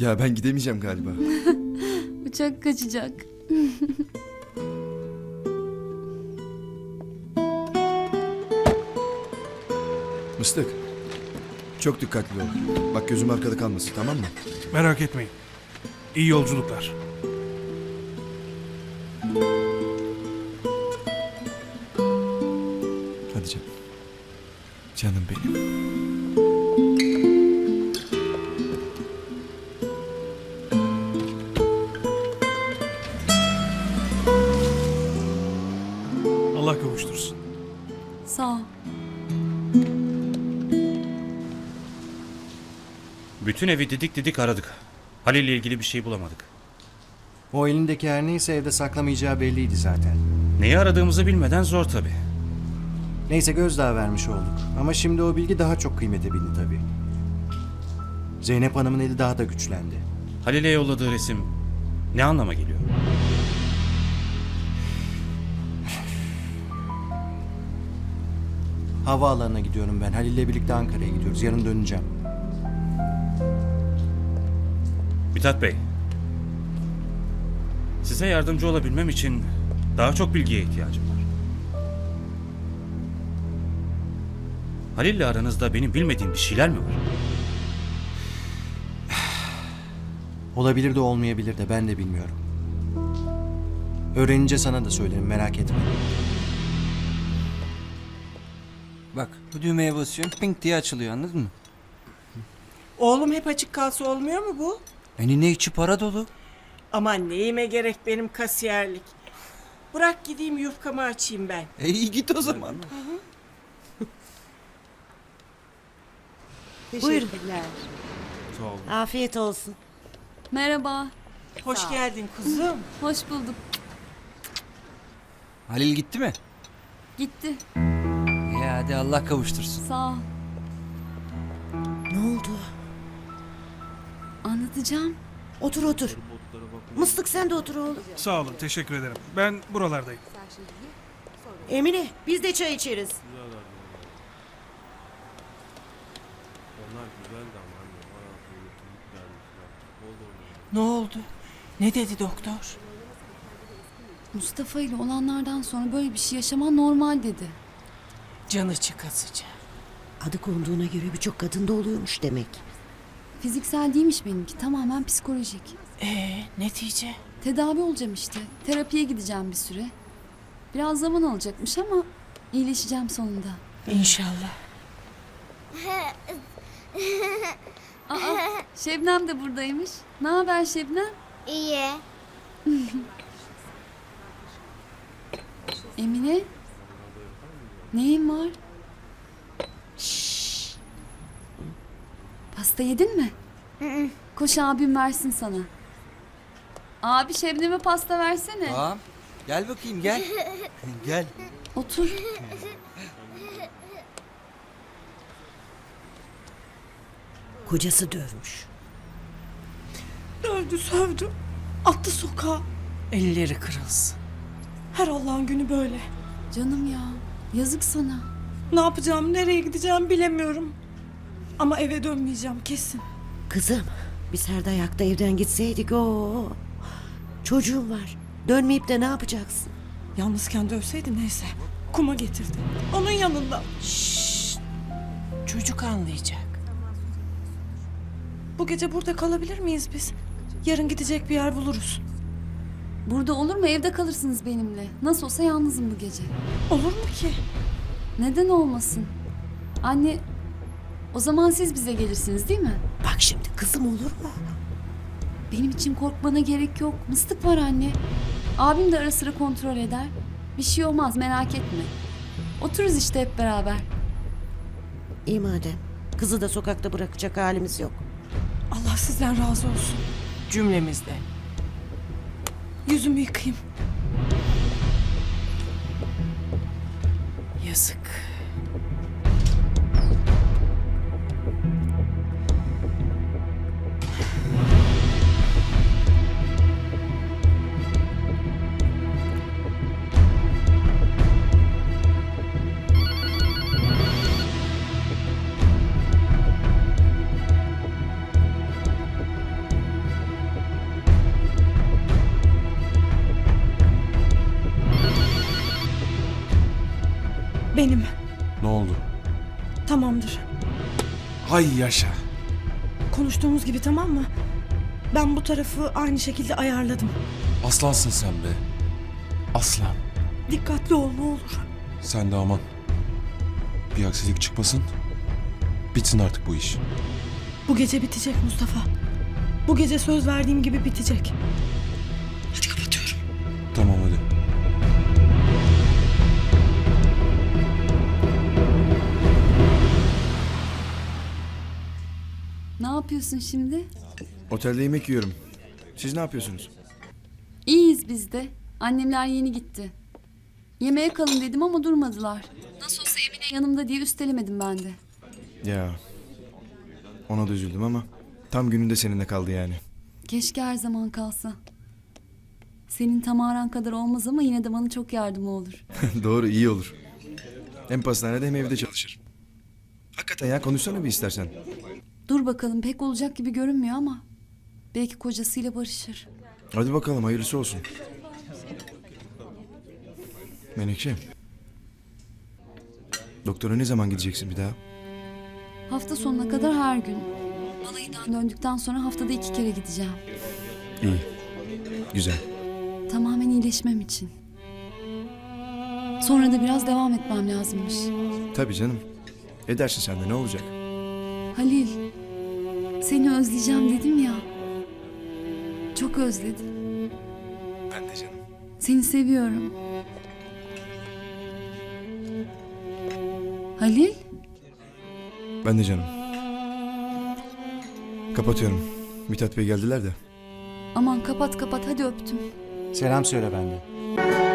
Ya ben gidemeyeceğim galiba. Uçak kaçacak. Mıstık. Çok dikkatli ol. Bak gözüm arkada kalmasın tamam mı? Merak etmeyin. İyi yolculuklar. Hadi canım. Canım benim. Allah kavuştursun. Sağ ol. Bütün evi didik didik aradık. Halil ile ilgili bir şey bulamadık. O elindeki her neyse evde saklamayacağı belliydi zaten. Neyi aradığımızı bilmeden zor tabii. Neyse gözdağı vermiş olduk. Ama şimdi o bilgi daha çok kıymete bindi tabii. Zeynep Hanım'ın eli daha da güçlendi. Halil'e yolladığı resim ne anlama geliyor? Havaalanına gidiyorum ben. Halil'le birlikte Ankara'ya gidiyoruz. Yarın döneceğim. Mithat Bey. Size yardımcı olabilmem için daha çok bilgiye ihtiyacım var. Halil'le aranızda benim bilmediğim bir şeyler mi var? Olabilir de olmayabilir de ben de bilmiyorum. Öğrenince sana da söylerim merak etme. Bak bu düğmeye basıyorsun pink diye açılıyor anladın mı? Oğlum hep açık kalsa olmuyor mu bu? Enine içi para dolu. Aman neyime gerek benim kasiyerlik. Bırak gideyim yufkamı açayım ben. E iyi git o zaman. Teşekkürler. Afiyet olsun. Merhaba. Hoş geldin kuzum. Hoş bulduk. Halil gitti mi? Gitti. Hadi Allah kavuştursun. Sağ ol. Ne oldu? Anlatacağım. Otur otur. Mıstık sen de otur oğlum. Sağ olun teşekkür ederim. Ben buralardayım. Emine biz de çay içeriz. Ne oldu? Ne dedi doktor? Mustafa ile olanlardan sonra böyle bir şey yaşaman normal dedi. Canı çıkasıca. Adı konduğuna göre birçok kadında oluyormuş demek. Fiziksel değilmiş benimki. Tamamen psikolojik. Ee, netice? Tedavi olacağım işte. Terapiye gideceğim bir süre. Biraz zaman alacakmış ama iyileşeceğim sonunda. İnşallah. Aa, Şebnem de buradaymış. Ne haber Şebnem? İyi. Emine? Neyin var? Pasta yedin mi? Koş abim versin sana. Abi Şebnem'e pasta versene. Tamam. Gel bakayım gel. gel. Otur. Kocası dövmüş. Dövdü sövdü. Attı sokağa. Elleri kırılsın. Her Allah'ın günü böyle. Canım ya. Yazık sana. Ne yapacağım, nereye gideceğim bilemiyorum. Ama eve dönmeyeceğim kesin. Kızım biz her dayakta evden gitseydik o. Çocuğum var. Dönmeyip de ne yapacaksın? Yalnızken dövseydi neyse. Kuma getirdi. Onun yanında. Çocuk anlayacak. Bu gece burada kalabilir miyiz biz? Yarın gidecek bir yer buluruz. Burada olur mu? Evde kalırsınız benimle. Nasıl olsa yalnızım bu gece. Olur mu ki? Neden olmasın? Anne, o zaman siz bize gelirsiniz değil mi? Bak şimdi kızım olur mu? Benim için korkmana gerek yok. Mıstık var anne. Abim de ara sıra kontrol eder. Bir şey olmaz merak etme. Otururuz işte hep beraber. İyi madem. Kızı da sokakta bırakacak halimiz yok. Allah sizden razı olsun. Cümlemizde. Yüzümü yıkayayım. Yazık. Benim. Ne oldu? Tamamdır. Hay yaşa. Konuştuğumuz gibi tamam mı? Ben bu tarafı aynı şekilde ayarladım. Aslansın sen be. Aslan. Dikkatli ol ne olur. Sen de aman. Bir aksilik çıkmasın. Bitsin artık bu iş. Bu gece bitecek Mustafa. Bu gece söz verdiğim gibi bitecek. Ne yapıyorsun şimdi? Otelde yemek yiyorum. Siz ne yapıyorsunuz? İyiyiz biz de. Annemler yeni gitti. Yemeğe kalın dedim ama durmadılar. Nasıl olsa Emine yanımda diye üstelemedim ben de. Ya. Ona da üzüldüm ama tam gününde seninle kaldı yani. Keşke her zaman kalsa. Senin tamaran kadar olmaz ama yine de bana çok yardımı olur. Doğru iyi olur. Hem pastanede hem evde çalışır. Hakikaten ya konuşsana bir istersen. Dur bakalım pek olacak gibi görünmüyor ama. Belki kocasıyla barışır. Hadi bakalım hayırlısı olsun. Menekşe. Doktora ne zaman gideceksin bir daha? Hafta sonuna kadar her gün. Balayından döndükten sonra haftada iki kere gideceğim. İyi. Güzel. Tamamen iyileşmem için. Sonra da biraz devam etmem lazımmış. Tabii canım. Edersin sen de ne olacak? Halil, seni özleyeceğim dedim ya. Çok özledim. Ben de canım. Seni seviyorum. Halil, Ben de canım. Kapatıyorum. Mithat Bey geldiler de. aman kapat kapat hadi öptüm. Selam söyle benden.